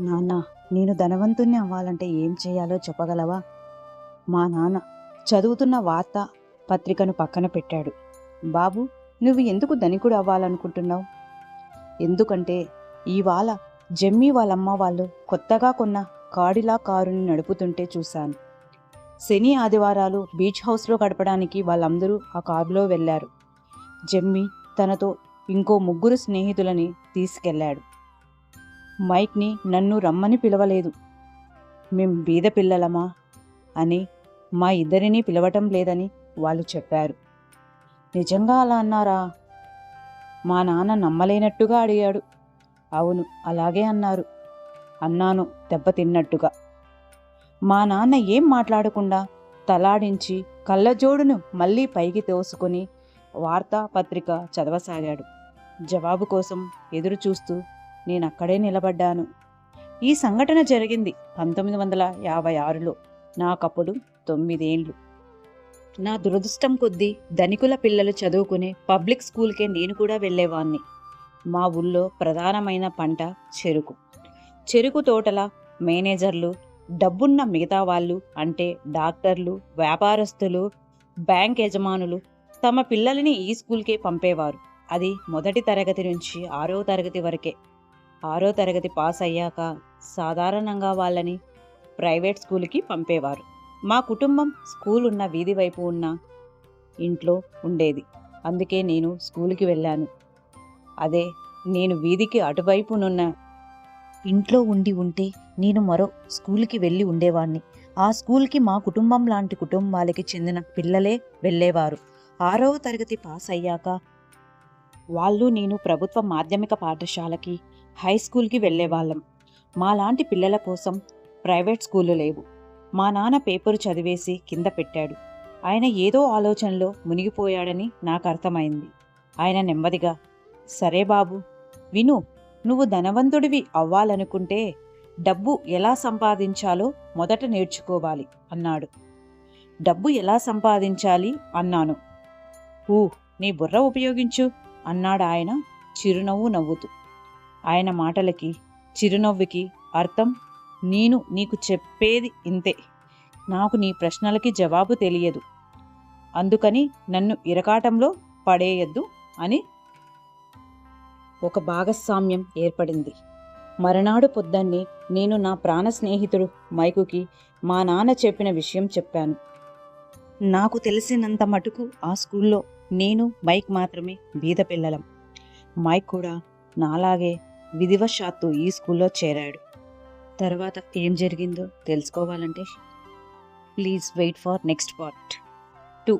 నాన్న నేను ధనవంతుణ్ణి అవ్వాలంటే ఏం చేయాలో చెప్పగలవా? మా నాన్న చదువుతున్న వార్త పత్రికను పక్కన పెట్టాడు. బాబు నువ్వు ఎందుకు ధనికుడు అవ్వాలనుకుంటున్నావు? ఎందుకంటే ఇవాళ జమ్మి వాళ్ళమ్మ వాళ్ళు కొత్తగా కొన్న కాడిలా కారుని నడుపుతుంటే చూశాను. శని ఆదివారాలు బీచ్ హౌస్లో గడపడానికి వాళ్ళందరూ ఆ కారులో వెళ్ళారు. జమ్మి తనతో ఇంకో ముగ్గురు స్నేహితులని తీసుకెళ్ళాడు. మైక్ని నన్ను రమ్మని పిలవలేదు. మేం బీద పిల్లలమా? అని మా ఇద్దరిని పిలవటం లేదని వాళ్ళు చెప్పారు. నిజంగా అలా అన్నారా? మా నాన్న నమ్మలేనట్టుగా అడిగాడు. అవును అలాగే అన్నారు. అన్నాను దెబ్బతిన్నట్టుగా మా నాన్న ఏం మాట్లాడకుండా తలాడించి కళ్ళజోడును మళ్ళీ పైకి తోసుకొని వార్తాపత్రిక చదవసాగాడు. జవాబు కోసం ఎదురు చూస్తూ నేను అక్కడే నిలబడ్డాను. ఈ సంఘటన జరిగింది పంతొమ్మిది వందల యాభై ఆరులో. నాకప్పుడు తొమ్మిదేండ్లు. నా దురదృష్టం కొద్దీ ధనికుల పిల్లలు చదువుకునే పబ్లిక్ స్కూల్కే నేను కూడా వెళ్ళేవాణ్ణి. మా ఊళ్ళో ప్రధానమైన పంట చెరుకు. చెరుకు తోటల మేనేజర్లు డబ్బున్న మిగతా వాళ్ళు అంటే డాక్టర్లు వ్యాపారస్తులు బ్యాంక్ యజమానులు తమ పిల్లలని ఈ స్కూల్కే పంపేవారు. అది మొదటి తరగతి నుంచి ఆరో తరగతి వరకే. ఆరో తరగతి పాస్ అయ్యాక సాధారణంగా వాళ్ళని ప్రైవేట్ స్కూల్కి పంపేవారు. మా కుటుంబం స్కూల్ ఉన్న వీధి వైపు ఉన్న ఇంట్లో ఉండేది. అందుకే నేను స్కూల్కి వెళ్ళాను. అదే నేను వీధికి అటువైపునున్న ఇంట్లో ఉండి ఉంటే నేను మరో స్కూల్కి వెళ్ళి ఉండేవాణ్ణి. ఆ స్కూల్కి మా కుటుంబం లాంటి కుటుంబాలకి చెందిన పిల్లలే వెళ్ళేవారు. ఆరవ తరగతి పాస్ అయ్యాక వాళ్ళు నేను ప్రభుత్వ మాధ్యమిక పాఠశాలకి హై స్కూల్కి వెళ్ళేవాళ్ళం. మాలాంటి పిల్లల కోసం ప్రైవేట్ స్కూళ్ళు లేవు. మా నాన్న పేపరు చదివేసి కింద పెట్టాడు. ఆయన ఏదో ఆలోచనలో మునిగిపోయాడని నాకు అర్థమైంది. ఆయన నెమ్మదిగా సరే బాబు విను నువ్వు ధనవంతుడివి అవ్వాలనుకుంటే డబ్బు ఎలా సంపాదించాలో మొదట నేర్చుకోవాలి అన్నాడు. డబ్బు ఎలా సంపాదించాలి? అన్నాను. ఊ నీ బుర్ర ఉపయోగించు. అన్నాడు ఆయన చిరునవ్వు నవ్వుతూ. ఆయన మాటలకి చిరునవ్వుకి అర్థం నేను నీకు చెప్పేది ఇంతే. నాకు నీ ప్రశ్నలకి జవాబు తెలియదు. అందుకని నన్ను ఇరకాటంలో పడేయద్దు అని ఒక భాగస్వామ్యం ఏర్పడింది. మరునాడు పొద్దున్నే నేను నా ప్రాణ స్నేహితుడు మైకుకి మా నాన్న చెప్పిన విషయం చెప్పాను. నాకు తెలిసినంత మటుకు ఆ స్కూల్లో నేను మైక్ మాత్రమే బీద పిల్లలం. మైక్ కూడా నాలాగే విధివశాత్తు ఈ స్కూల్లో చేరాడు. తర్వాత ఏం జరిగిందో తెలుసుకోవాలంటే please wait for next part two.